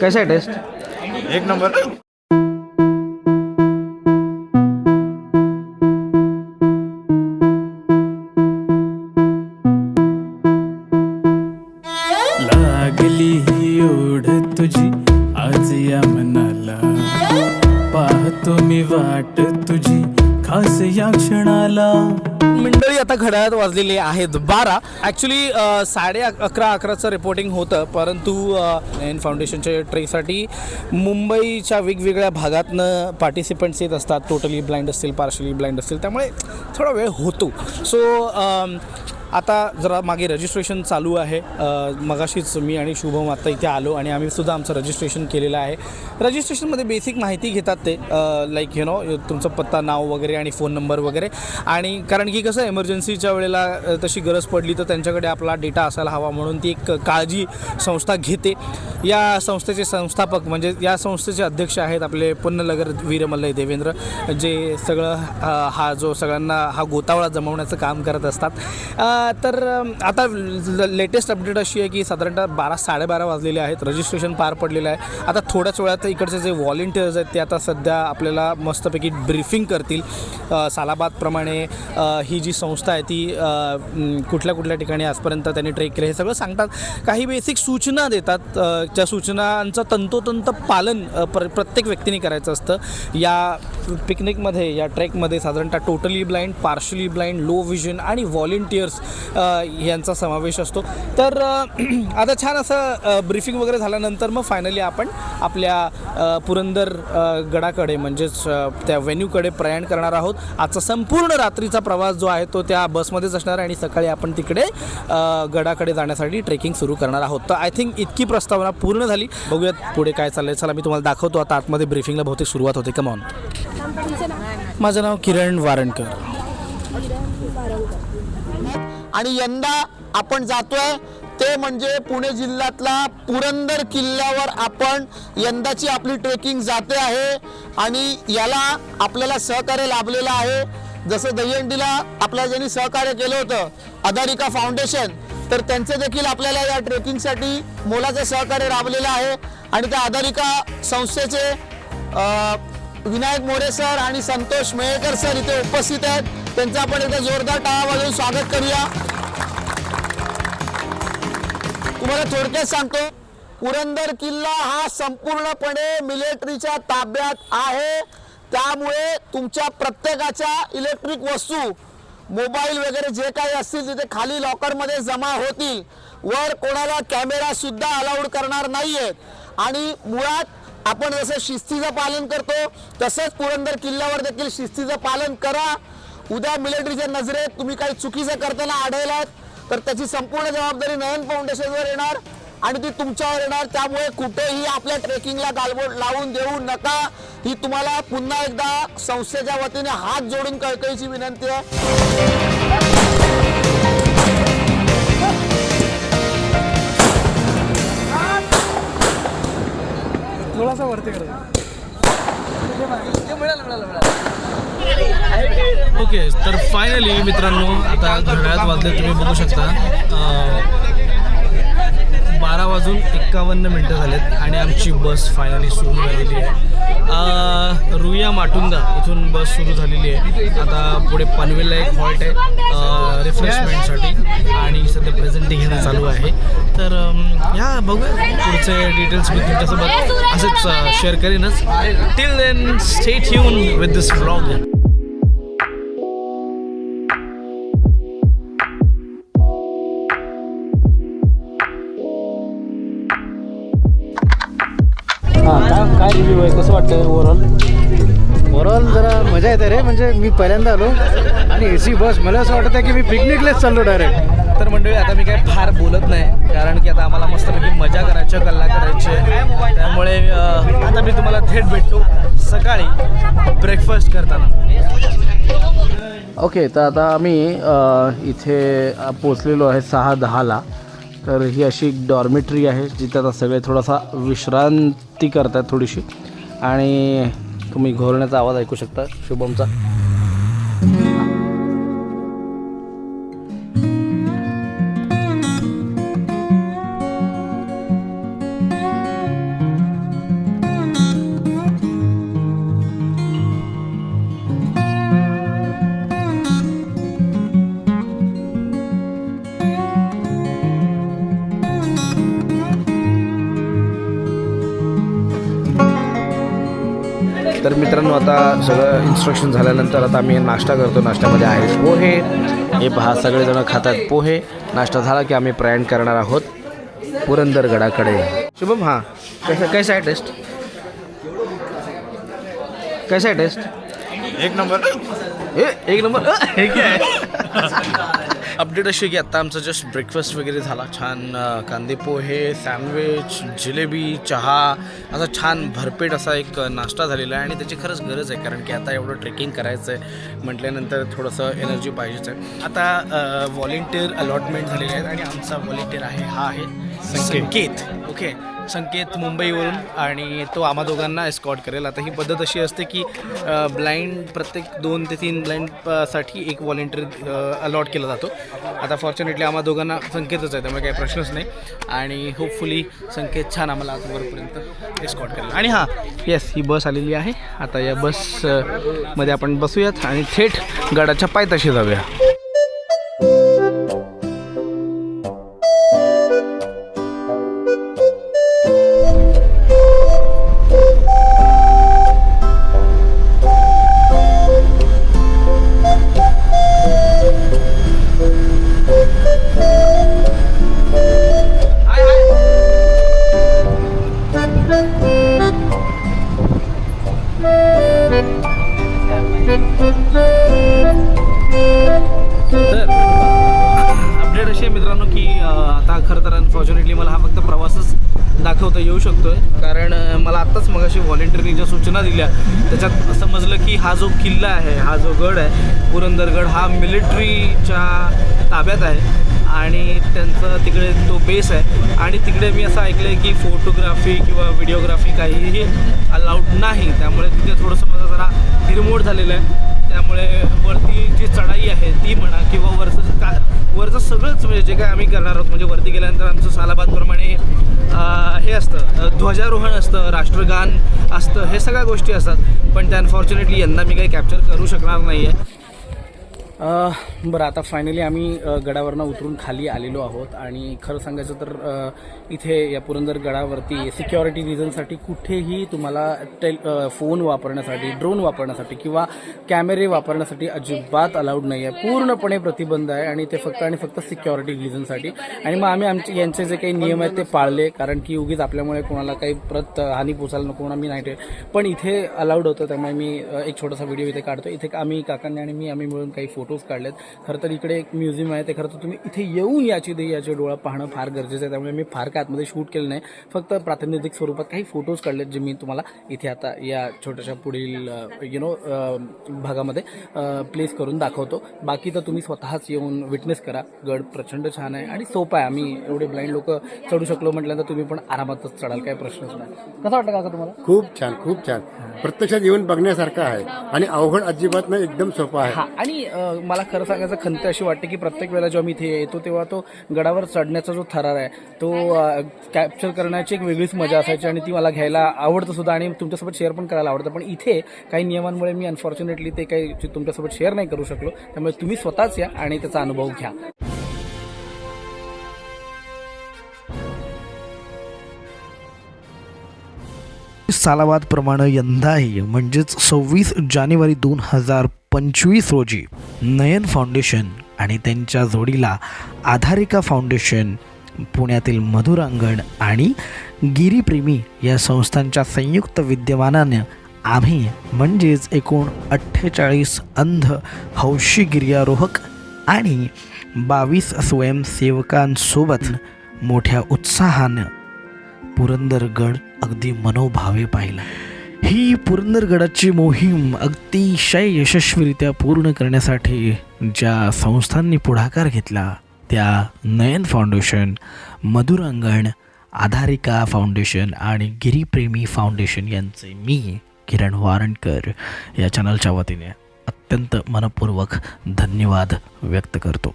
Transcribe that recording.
कैसा आहे टेस्ट एक नंबर. लागली ही ओढ तुझी आज या मनाला. पाहतो मी वाट तुझी खास या क्षणाला. मंडळी आता घड्याळात वाजलेले आहेत बारा. ॲक्च्युली साडे अकरा अकराचं रिपोर्टिंग होतं परंतु एन फाउंडेशनच्या ट्रेसाठी मुंबईच्या वेगवेगळ्या भागातनं पार्टिसिपंट्स येत असतात. टोटली ब्लाइंड असतील पार्शली ब्लाइंड असतील. त्यामुळे थोडा वेळ होतो. सो आता जरा मागे रजिस्ट्रेशन चालू आहे. मगाशीच मी आणि शुभम आत्ता इथे आलो आणि आम्ही सुद्धा आमचं रजिस्ट्रेशन केलेलं आहे. रजिस्ट्रेशनमध्ये बेसिक माहिती घेतात ते. लाईक यु नो तुमचं पत्ता नाव वगैरे आणि फोन नंबर वगैरे. आणि कारण की कसं एमर्जन्सीच्या वेळेला तशी गरज पडली तर त्यांच्याकडे आपला डेटा असायला हवा म्हणून ती एक काळजी संस्था घेते. या संस्थेचे संस्थापक म्हणजे या संस्थेचे अध्यक्ष आहेत आपले पुन्नलगर वीरमल्लय देवेंद्र जे सगळं हा जो सगळ्यांना हा गोतावळा जमवण्याचं काम करत असतात. तर आता लेटेस्ट अपडेट अशी आहे की साधारणतः बारा साडेबारा वाजलेले आहेत. रजिस्ट्रेशन पार पडलेलं आहे. आता थोड्याच वेळात इकडचे जे व्हॉलेंटियर्स आहेत ते आता सध्या आपल्याला मस्तपैकी ब्रीफिंग करतील. सालाबादप्रमाणे ही जी संस्था आहे ती कुठल्या कुठल्या ठिकाणी आजपर्यंत त्यांनी ट्रेक केलं हे सगळं सांगतात. काही बेसिक सूचना देतात. ज्या सूचनांचं तंतोतंत पालन प्र प्रत्येक व्यक्तीने करायचं असतं. या पिकनिकमध्ये या ट्रेकमध्ये साधारणतः totally blind partially blind low vision आणि व्हॉलेंटियर्स यांचा समावेश असतो. तर आता छान असं ब्रीफिंग वगैरे झाल्यानंतर मग फायनली आपण आपल्या पुरंदर गडाकडे म्हणजेच त्या व्हेन्यूकडे प्रयाण करणार आहोत. आजचा संपूर्ण रात्रीचा प्रवास जो आहे तो त्या बसमध्येच असणार आहे आणि सकाळी आपण तिकडे गडाकडे जाण्यासाठी ट्रेकिंग सुरू करणार आहोत. तर आय थिंक इतकी प्रस्तावना पूर्ण झाली. बघूयात पुढे काय चाललंय. चला मी तुम्हाला दाखवतो. आता आतमध्ये ब्रीफिंगला बहुतेक सुरुवात होते. कमॉन माझं नाव किरण वारणकर आणि यंदा आपण जातोय ते म्हणजे पुणे जिल्ह्यातला पुरंदर किल्ल्यावर आपण यंदाची आपली ट्रेकिंग जाते आहे आणि याला आपल्याला सहकार्य लाभलेलं आहे. जसं दहीहंडीला आपल्याला ज्यांनी सहकार्य केलं होतं अदारिका फाउंडेशन तर त्यांचं देखील आपल्याला या ट्रेकिंगसाठी मोलाचं सहकार्य लाभलेलं आहे. आणि त्या अदारिका संस्थेचे विनायक मोरे सर आणि संतोष मेळेकर सर इथे उपस्थित आहेत. त्यांचं आपण एकदा जोरदार टाळा वाजवून स्वागत करूया. तुम्हाला थोडक्यात सांगतो पुरंदर किल्ला हा संपूर्णपणे मिलिटरीच्या ताब्यात आहे. त्यामुळे तुमच्या प्रत्येकाच्या इलेक्ट्रिक वस्तू मोबाईल वगैरे जे काही असतील तिथे खाली लॉकरमध्ये जमा होतील. वर कोणाला कॅमेरा सुद्धा अलाउड करणार नाहीयेत आणि मुळात आपण जसं शिस्तीचं पालन करतो तसंच पुरंदर किल्ल्यावर देखील शिस्तीचं पालन करा. उद्या मिलिटरीच्या नजरेत तुम्ही काही चुकीचं करताना आढळलात तर त्याची संपूर्ण जबाबदारी नयन फाउंडेशनवर येणार आणि ती तुमच्यावर येणार. त्यामुळे कुठेही आपल्या ट्रेकिंगला गालबोट लावून देऊ नका. ही तुम्हाला पुन्हा एकदा संस्थेच्या वतीने हात जोडून कळकळीची विनंती आहे. ओके तर फायनली मित्रांनो आता घड्याळात वाजले तुम्ही बघू शकता. वाजून एक्कावन्न मिनटं झालेत आणि आमची बस फायनली सुरू झालेली आहे. रुया माटुंगा इथून बस सुरू झालेली आहे. आता पुढे पनवेलला एक हॉल्ट आहे रिफ्रेशमेंटसाठी आणि सध्या प्रेझेंटिंग घेणं चालू आहे. तर या ह्या बघूया पुढचे डिटेल्स मी तुमच्यासोबत असंच शेअर करीनच. Till then stay tuned with this vlog काय काय रिव्ह्यू आहे? कसं वाटतं ओव्हरऑल ओव्हरऑल जरा मजा येते रे म्हणजे मी पहिल्यांदा आलो आणि ए सी बस मला असं वाटतं की मी पिकनिकलाच चाललो डायरेक्ट तर मंडळी आता मी काय फार बोलत नाही कारण की आता आम्हाला मस्तपैकी मजा करायची आहे, कल्ला करायची आहे. त्यामुळे आता मी तुम्हाला थेट भेटतो सकाळी ब्रेकफास्ट करताना. ओके तर आता आम्ही इथे पोचलेलो आहे सहा दहाला. तर ही अशी डॉर्मेटरी आहे जिथे आता सगळे थोडासा विश्रांती करतात थोडीशी. आणि तुम्ही घोरण्याचा आवाज ऐकू शकता शुभमचा. तर मित्रांनो आता सगळं इन्स्ट्रक्शन झाल्यानंतर आता आम्ही नाश्ता करतो. नाश्त्यामध्ये आहे पोहे. हे पहा सगळेजण खातात पोहे. नाश्ता झाला की आम्ही प्रयाण करणार आहोत पुरंदरगडाकडे शुभम हां. कैसा कैसा आहे टेस्ट कैसा आहे टेस्ट एक नंबर. ए एक नंबर. हे काय अपडेट अशी की आत्ता आमचा जस्ट ब्रेकफास्ट वगैरे झाला. छान कांदे पोहे सँडविच जिलेबी चहा असा छान भरपेट असा एक नाश्ता झालेला आहे आणि त्याची खरंच गरज आहे कारण की आता एवढं ट्रेकिंग करायचं आहे म्हटल्यानंतर थोडंसं एनर्जी पाहिजेच आहे. आता व्हॉलेंटिअर अलॉटमेंट झालेले आहेत आणि आमचा व्हॉलेंटिअर आहे हा आहे संकेत. ओके संकेत मुंबईवरून आणि तो आम्हा दोघांना एस्कॉट करेल. आता ही पद्धत अशी असते की ब्लाइंड प्रत्येक दोन ते तीन ब्लाइंडसाठी एक व्हॉलेंटियर अलॉट केला जातो. आता फॉर्च्युनेटली आम्हा दोघांना संकेतच आहे त्यामुळे काही प्रश्नच नाही. आणि होपफुली संकेत छान आम्हाला आजवरपर्यंत एस्कॉट करेल. आणि हां येस ही बस आलेली आहे. आता या बसमध्ये आपण बसूयात आणि थेट गडाच्या पायथ्याशी जाऊया. अपडेट अशी आहे मित्रांनो की आता खरं तर अनफॉर्च्युनेटली मला हा फक्त प्रवासच दाखवता येऊ शकतोय. कारण मला आत्ताच मगाशी व्हॉलेंटिअरिंग ज्या सूचना दिल्या त्याच्यात समजलं की हा जो किल्ला आहे हा जो गड आहे पुरंदरगड हा मिलिटरीच्या ताब्यात आहे. आणि त्यांचं तिकडे तो बेस आहे. आणि तिकडे मी असं ऐकलं आहे की फोटोग्राफी किंवा व्हिडिओग्राफी काहीही अलाउड नाही. त्यामुळे तिथे थोडंसं माझा जरा हिरमोड झालेलं आहे. त्यामुळे वरती जी चढाई आहे ती म्हणा किंवा वरचं का वरचं सगळंच म्हणजे जे काय आम्ही करणार आहोत म्हणजे वरती गेल्यानंतर आमचं सालाबादप्रमाणे हे असतं ध्वजारोहण असतं राष्ट्रगान असतं हे सगळ्या गोष्टी असतात. पण त्या अनफॉर्च्युनेटली यंदा मी काही कॅप्चर करू शकणार नाही आहे बरं आता फायनली आम्ही गडावरनं उतरून खाली आलेलो आहोत आणि खरं सांगायचं तर इथे या पुरंदर गडावरती सिक्युरिटी रिझनसाठी कुठेही तुम्हाला टेल फोन वापरण्यासाठी ड्रोन वापरण्यासाठी किंवा कॅमेरे वापरण्यासाठी अजिबात अलाउड नाही आहे पूर्णपणे प्रतिबंध आहे आणि ते फक्त आणि फक्त सिक्युरिटी रिझनसाठी आणि मग आम्ही आमचे यांचे जे काही नियम आहेत ते पाळले कारण की उगीच आपल्यामुळे कोणाला काही प्रत हानी पोचायला नको म्हणून आम्ही नाही ठेव पण इथे अलाउड होतं त्यामुळे मी एक छोटासा व्हिडिओ इथे काढतो इथे आम्ही काकांनी आणि मी आम्ही मिळून काही फोटो फोटोज काढलेत. खरं तर इकडे एक म्युझियम आहे ते खरं तर तुम्ही इथे येऊन याची दे याचे डोळा पाहणं फार गरजेचं आहे. त्यामुळे मी फार काय आतमध्ये शूट केलं नाही. फक्त प्रातिनिधिक स्वरूपात काही फोटोज काढलेत जे मी तुम्हाला इथे आता या छोट्याशा पुढील यु नो भागामध्ये प्लेस करून दाखवतो. बाकी तर तुम्ही स्वतःच येऊन विटनेस करा. गड प्रचंड छान आहे आणि सोपं आहे. आम्ही एवढे ब्लाइंड लोक चढू शकलो म्हटल्यानंतर तुम्ही पण आरामातच चढाल काही प्रश्नच नाही. कसं वाटतं काका तुम्हाला? खूप छान खूप छान. प्रत्यक्षात येऊन बघण्यासारखं आहे आणि अवघड अजिबात नाही एकदम सोपं आहे. हा आणि अ, मला खरं सांगायचं खंत अशी वाटते की प्रत्येक वेळेला जेव्हा मी इथे येतो तेव्हा तो गडावर चढण्याचा जो थरार आहे तो कॅप्चर करण्याची एक वेगळीच मजा असायची आणि ती मला घ्यायला आवडतं सुद्धा आणि तुमच्यासोबत शेअर पण करायला आवडतं. पण इथे काही नियमांमुळे मी अनफॉर्च्युनेटली ते काही तुमच्यासोबत शेअर नाही करू शकलो त्यामुळे तुम्ही स्वतःच या आणि त्याचा अनुभव घ्या. सालाबादप्रमाणे यंदाही म्हणजेच सव्वीस जानेवारी दोन हजार पंचवीस रोजी नयन फाउंडेशन आणि त्यांच्या जोडीला आधारिका फाउंडेशन पुण्यातील मधुरांगण आणि गिरीप्रेमी या संस्थांच्या संयुक्त विद्यमानानं आम्ही म्हणजेच एकूण अठ्ठेचाळीस अंध हौशी गिर्यारोहक आणि बावीस स्वयंसेवकांसोबत मोठ्या उत्साहानं पुरंदरगड अगदी मनोभावे पाहिला. ही पुरंदरगडाची मोहीम अतिशय यशस्वीरित्या पूर्ण करण्यासाठी ज्या संस्थांनी पुढाकार घेतला त्या नयन फाउंडेशन मधुरांगण आधारिका फाउंडेशन आणि गिरीप्रेमी फाउंडेशन यांचे मी किरण वारणकर या चॅनलच्या वतीने अत्यंत मनपूर्वक धन्यवाद व्यक्त करतो.